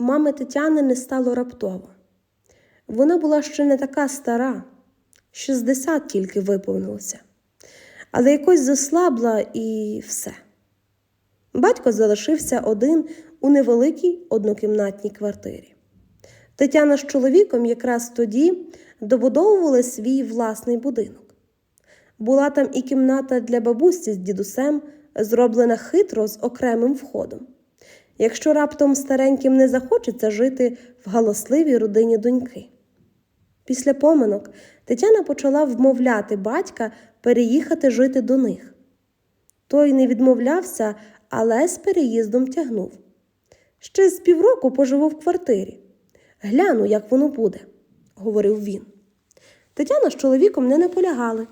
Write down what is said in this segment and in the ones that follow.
мами Тетяни не стало раптово. Вона була ще не така стара, 60 тільки виповнилося, але якось заслабла і все. Батько залишився один у невеликій однокімнатній квартирі. Тетяна з чоловіком якраз тоді добудовували свій власний будинок. Була там і кімната для бабусі з дідусем, зроблена хитро з окремим входом. Якщо раптом стареньким не захочеться жити в галасливій родині доньки. Після поминок Тетяна почала вмовляти батька переїхати жити до них. Той не відмовлявся, але з переїздом тягнув. Ще з півроку поживу в квартирі. Гляну, як воно буде, говорив він. Тетяна з чоловіком не наполягали.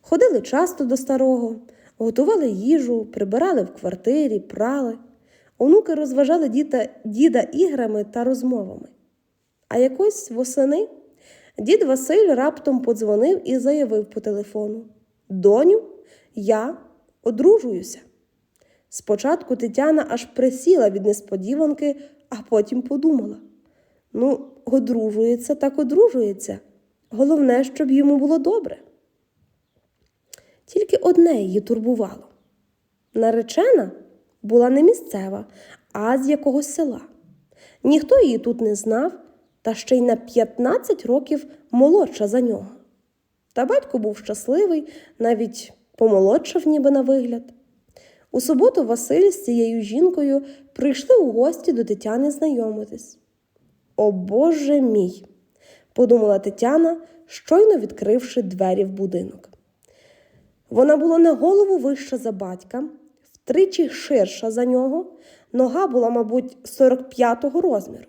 Ходили часто до старого, готували їжу, прибирали в квартирі, прали. Онуки розважали діда, діда іграми та розмовами. А якось восени дід Василь раптом подзвонив і заявив по телефону: Доню, я одружуюся. Спочатку Тетяна аж присіла від несподіванки, а потім подумала: ну, одружується, так одружується. Головне, щоб йому було добре. Тільки одне її турбувало. Наречена була не місцева, а з якогось села. Ніхто її тут не знав, та ще й на 15 років молодша за нього. Та батько був щасливий, навіть помолодшав ніби на вигляд. У суботу Василь з цією жінкою прийшли у гості до Тетяни знайомитись. О Боже мій! подумала Тетяна, щойно відкривши двері в будинок. Вона була на голову вища за батька, втричі ширша за нього, нога була, мабуть, 45-го розміру.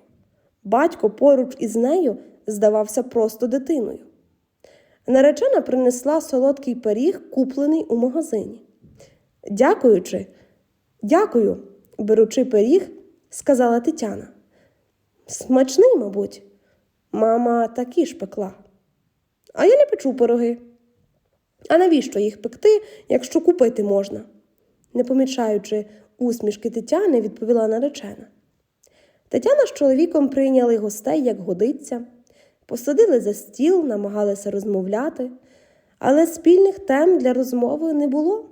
Батько поруч із нею здавався просто дитиною. Наречена принесла солодкий пиріг, куплений у магазині. Дякуючи, дякую, беручи пиріг, сказала Тетяна. Смачний, мабуть, мама такі ж пекла. А я не печу пироги. А навіщо їх пекти, якщо купити можна? Не помічаючи усмішки Тетяни, відповіла наречена. Тетяна з чоловіком прийняли гостей, як годиться, посадили за стіл, намагалися розмовляти, але спільних тем для розмови не було.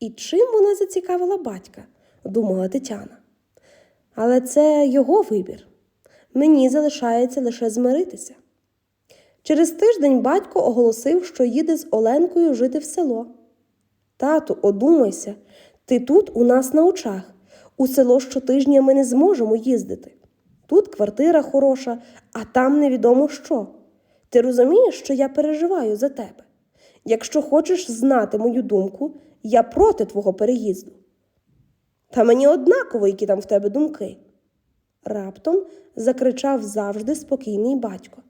І чим вона зацікавила батька, думала Тетяна. Але це його вибір. Мені залишається лише змиритися. Через тиждень батько оголосив, що їде з Оленкою жити в село. Тату, одумайся, ти тут у нас на очах. У село щотижня ми не зможемо їздити. Тут квартира хороша, а там невідомо що. Ти розумієш, що я переживаю за тебе. Якщо хочеш знати мою думку, я проти твого переїзду. Та мені однаково, які там в тебе думки. Раптом закричав завжди спокійний батько.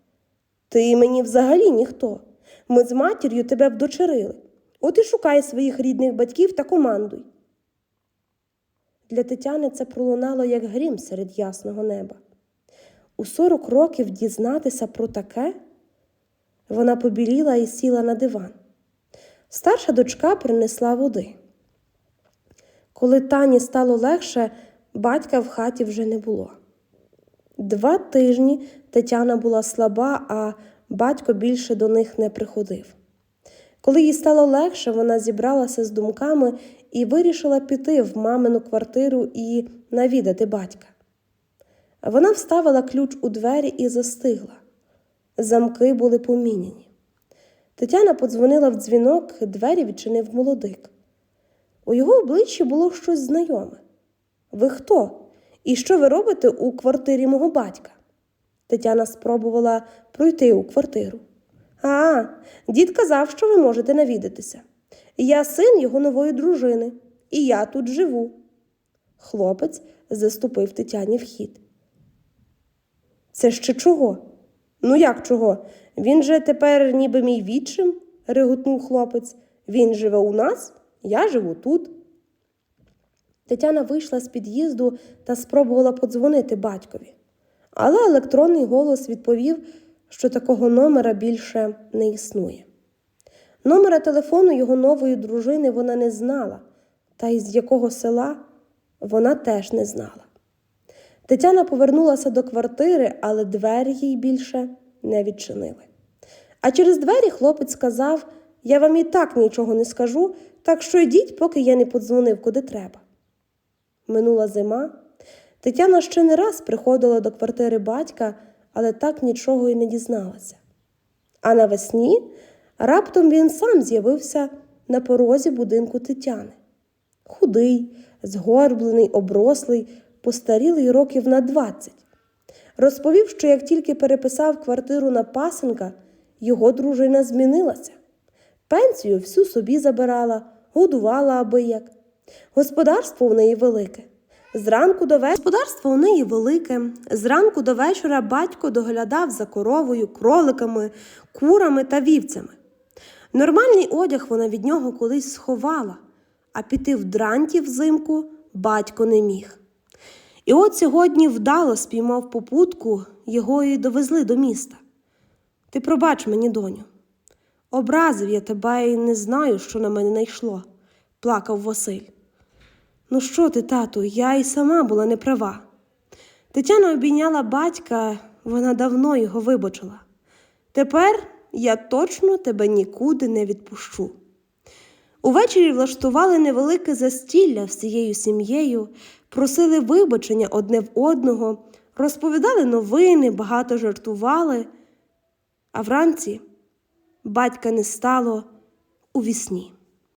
Ти мені взагалі ніхто. Ми з матір'ю тебе вдочерили. От і шукай своїх рідних батьків та командуй. Для Тетяни це пролунало як грім серед ясного неба. У сорок років дізнатися про таке вона побіліла і сіла на диван. Старша дочка принесла води. Коли Тані стало легше, батька в хаті вже не було. Два тижні Тетяна була слаба, а батько більше до них не приходив. Коли їй стало легше, вона зібралася з думками і вирішила піти в мамину квартиру і навідати батька. Вона вставила ключ у двері і застигла. Замки були поміняні. Тетяна подзвонила в дзвінок, двері відчинив молодик. У його обличчі було щось знайоме. Ви хто? І що ви робите у квартирі мого батька? Тетяна спробувала пройти у квартиру. А, дід казав, що ви можете навідатися. Я син його нової дружини, і я тут живу. Хлопець заступив Тетяні в хід. Це ще чого? Ну, як чого? Він же тепер ніби мій відчим, реготнув хлопець. Він живе у нас, я живу тут. Тетяна вийшла з під'їзду та спробувала подзвонити батькові. Але електронний голос відповів, що такого номера більше не існує. Номера телефону його нової дружини вона не знала, та й з якого села вона теж не знала. Тетяна повернулася до квартири, але двері їй більше не відчинили. А через двері хлопець сказав: Я вам і так нічого не скажу, так що йдіть, поки я не подзвонив, куди треба. Минула зима. Тетяна ще не раз приходила до квартири батька, але так нічого й не дізналася. А навесні раптом він сам з'явився на порозі будинку Тетяни. Худий, згорблений, оброслий, постарілий років на двадцять. Розповів, що як тільки переписав квартиру на пасенка, його дружина змінилася. Пенсію всю собі забирала, годувала аби як. Господарство у неї велике. Зранку до вечора господарство у неї велике. Зранку до вечора батько доглядав за коровою, кроликами, курами та вівцями. Нормальний одяг вона від нього колись сховала, а піти в дранті взимку батько не міг. І от сьогодні вдало спіймав попутку, його і довезли до міста. Ти пробач мені, доню. Образив я тебе і не знаю, що на мене найшло, плакав Василь. Ну що ти, тату, я і сама була неправа. Тетяна обійняла батька, вона давно його вибачила. Тепер я точно тебе нікуди не відпущу. Увечері влаштували невелике застілля всією сім'єю, просили вибачення одне в одного, розповідали новини, багато жартували. А вранці батька не стало у вісні.